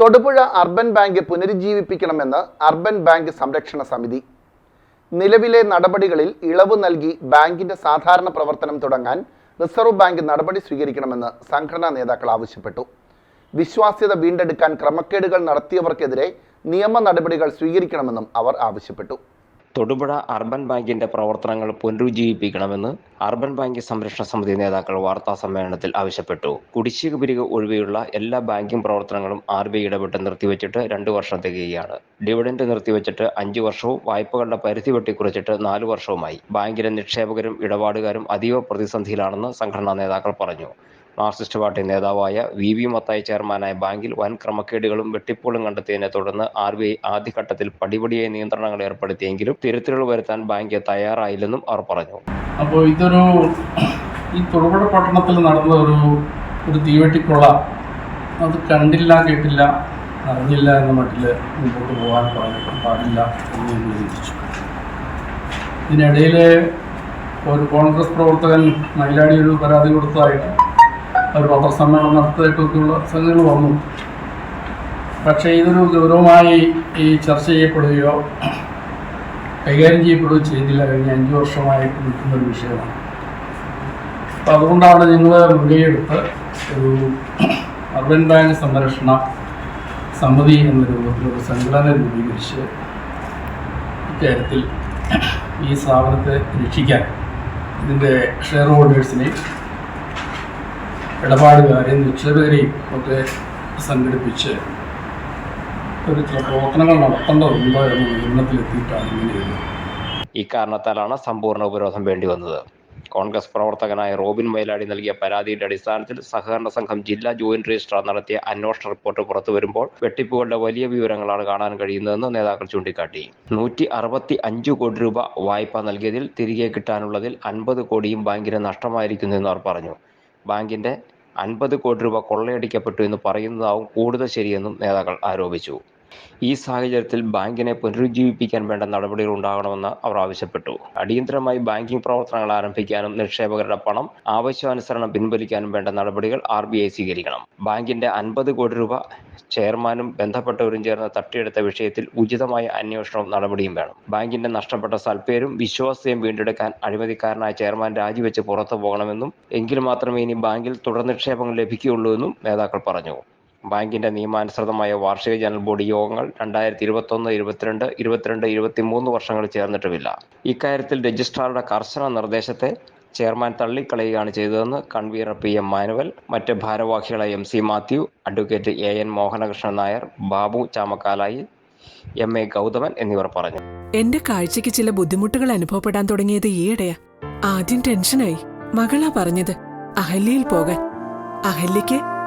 Thodupuzha urban bank പുനരുജ്ജീവിപ്പിക്കണമെന്ന് urban bank സംരക്ഷണ സമിതി. നിലവിലെ നടപടികളിൽ ഇളവ് നൽകി ബാങ്കിന്റെ സാധാരണ പ്രവർത്തനം തുടങ്ങാൻ റിസർവ് ബാങ്ക് നടപടി സ്വീകരിക്കണമെന്ന് സംഘടനാ നേതാക്കൾ ആവശ്യപ്പെട്ടു. വിശ്വാസ്യത വീണ്ടെടുക്കാൻ ക്രമക്കേടുകൾ നടത്തിയവർക്കെതിരെ നിയമ നടപടികൾ സ്വീകരിക്കണമെന്നും അവർ ആവശ്യപ്പെട്ടു. തൊടുപുഴ അർബൻ ബാങ്കിന്റെ പ്രവർത്തനങ്ങൾ പുനരുജ്ജീവിപ്പിക്കണമെന്ന് അർബൻ ബാങ്ക് സംരക്ഷണ സമിതി നേതാക്കൾ വാർത്താ സമ്മേളനത്തിൽ ആവശ്യപ്പെട്ടു. കുടിശ്ശിക പിരിക ഒഴികെയുള്ള എല്ലാ ബാങ്കിംഗ് പ്രവർത്തനങ്ങളും ആർ ബി ഇടപെട്ട് നിർത്തിവെച്ചിട്ട് രണ്ടു വർഷം തികയുകയാണ്. ഡിവിഡൻഡ് നിർത്തിവെച്ചിട്ട് അഞ്ചു വർഷവും വായ്പകളുടെ പരിധി വെട്ടിക്കുറച്ചിട്ട് നാലു വർഷവുമായി. ബാങ്കിലെ നിക്ഷേപകരും ഇടപാടുകാരും അതീവ പ്രതിസന്ധിയിലാണെന്ന് സംഘടനാ നേതാക്കൾ പറഞ്ഞു. മാർക്സിസ്റ്റ് പാർട്ടി നേതാവായ വി വി മത്തായി ചെയർമാനായ ബാങ്കിൽ വൻ ക്രമക്കേടുകളും വെട്ടിപ്പുകളും കണ്ടെത്തിയതിനെ തുടർന്ന് ആർ ബി ഐ ആദ്യഘട്ടത്തിൽ പടിപടിയായി നിയന്ത്രണങ്ങൾ ഏർപ്പെടുത്തിയെങ്കിലും തിരുത്തലുകൾ വരുത്താൻ ബാങ്ക് തയ്യാറായില്ലെന്നും അവർ പറഞ്ഞു. അപ്പോൾ ഇതൊരു ഈ തൊടുപുഴ പട്ടണത്തിൽ നടന്ന ഒരു ഒരു തീവെട്ടിക്കൊള്ള അത് കണ്ടില്ല കേട്ടില്ല അറിഞ്ഞില്ല എന്ന മട്ടിൽ മുമ്പോട്ട് പോകാൻ പാടില്ല എന്ന് ഞാൻ ഇതിനിടയിൽ ഒരു കോൺഗ്രസ് പ്രവർത്തകൻ മൈലാടി ഒരു പരാതി കൊടുത്തതായിട്ട് ഒരു പത്രസമ്മേളനം നടത്തിയതായിട്ടൊക്കെയുള്ള സംഗതികൾ വന്നു. പക്ഷേ ഇതൊരു ഗൗരവമായി ഈ ചർച്ച ചെയ്യപ്പെടുകയോ കൈകാര്യം ചെയ്യപ്പെടുകയോ ചെയ്തില്ല. കഴിഞ്ഞ അഞ്ച് വർഷമായിട്ട് നിൽക്കുന്ന ഒരു വിഷയമാണ്. അപ്പം അതുകൊണ്ടാണ് ഞങ്ങൾ മുൻകൈയെടുത്ത് ഒരു അർബൻ ബാങ്ക് സംരക്ഷണ സമിതി എന്ന രൂപത്തിൽ ഒരു സംഘടന രൂപീകരിച്ച് ഇക്കാര്യത്തിൽ ഈ സ്ഥാപനത്തെ രക്ഷിക്കാൻ ഇതിന്റെ ഷെയർ ഹോൾഡേഴ്സിനെയും ഇടപാടുകാരെയും നിക്ഷേപകരെയും ഒക്കെ സംഘടിപ്പിച്ച് ഒരു ചില പ്രവർത്തനങ്ങൾ നടത്തേണ്ടതുണ്ടോ എന്ന നിഗമനത്തിലെത്തിയിട്ടാണ് ഇങ്ങനെ ചെയ്യുന്നത് കാരണത്താലാണ് സമ്പൂർണ ഉപരോധം വേണ്ടി വന്നത്. കോൺഗ്രസ് പ്രവർത്തകനായ റോബിൻ മൈലാടി നൽകിയ പരാതിയുടെ അടിസ്ഥാനത്തിൽ സഹകരണ സംഘം ജില്ലാ ജോയിന്റ് രജിസ്ട്രാർ നടത്തിയ അന്വേഷണ റിപ്പോർട്ട് പുറത്തു വരുമ്പോൾ വെട്ടിപ്പുകളുടെ വലിയ വിവരങ്ങളാണ് കാണാൻ കഴിയുന്നതെന്ന് നേതാക്കൾ ചൂണ്ടിക്കാട്ടി. നൂറ്റി അറുപത്തി അഞ്ച് കോടി രൂപ വായ്പ നൽകിയതിൽ തിരികെ കിട്ടാനുള്ളതിൽ അൻപത് കോടിയും ബാങ്കിന് നഷ്ടമായിരിക്കുന്നെന്ന് അവർ പറഞ്ഞു. ബാങ്കിന്റെ അൻപത് കോടി രൂപ കൊള്ളയടിക്കപ്പെട്ടു എന്ന് പറയുന്നതാവും കൂടുതൽ ശരിയെന്നും നേതാക്കൾ ആരോപിച്ചു. ഈ സാഹചര്യത്തിൽ ബാങ്കിനെ പുനരുജ്ജീവിപ്പിക്കാൻ വേണ്ട നടപടികൾ ഉണ്ടാകണമെന്ന് അവർ ആവശ്യപ്പെട്ടു. അടിയന്തരമായി ബാങ്കിംഗ് പ്രവർത്തനങ്ങൾ ആരംഭിക്കാനും നിക്ഷേപകരുടെ പണം ആവശ്യാനുസരണം പിൻവലിക്കാനും വേണ്ട നടപടികൾ ആർ ബി ഐ സ്വീകരിക്കണം. ബാങ്കിന്റെ അൻപത് കോടി രൂപ ചെയർമാനും ബന്ധപ്പെട്ടവരും ചേർന്ന് തട്ടിയെടുത്ത വിഷയത്തിൽ ഉചിതമായ അന്വേഷണവും നടപടിയും വേണം. ബാങ്കിന്റെ നഷ്ടപ്പെട്ട സൽപ്പേരും വിശ്വാസ്യതയും വീണ്ടെടുക്കാൻ അഴിമതിക്കാരനായ ചെയർമാൻ രാജിവെച്ച് പുറത്തു പോകണമെന്നും എങ്കിൽ മാത്രമേ ഇനി ബാങ്കിൽ തുടർ നിക്ഷേപങ്ങൾ ലഭിക്കുകയുള്ളൂ എന്നും നേതാക്കൾ പറഞ്ഞു. ബാങ്കിന്റെ നിയമാനുസൃതമായ വാർഷിക ജനറൽ ബോഡി യോഗങ്ങൾ രണ്ടായിരത്തി ഇരുപത്തൊന്ന് ഇരുപത്തിരണ്ട് ഇരുപത്തിരണ്ട് ഇരുപത്തിമൂന്ന് വർഷങ്ങൾ ചേർന്നിട്ടുമില്ല. ഇക്കാര്യത്തിൽ രജിസ്ട്രാറുടെ കർശന നിർദ്ദേശത്തെ ചെയർമാൻ തള്ളിക്കളയുകയാണ് ചെയ്തതെന്ന് കൺവീനർ പി എം മാനുവൽ മറ്റ് ഭാരവാഹികളായ M C Mathew advocate A N Mohanakrishnan Nair Babu Chamakkalayi M A Gauthaman എന്നിവർ പറഞ്ഞു. എന്റെ കാഴ്ചയ്ക്ക് ചില ബുദ്ധിമുട്ടുകൾ അനുഭവപ്പെടാൻ തുടങ്ങിയത് ഈയിടെയാ. ആദ്യം ടെൻഷനായി. മകളാ പറഞ്ഞത് അഹല്യയിൽ പോകാൻ. അഹല്യയ്ക്ക്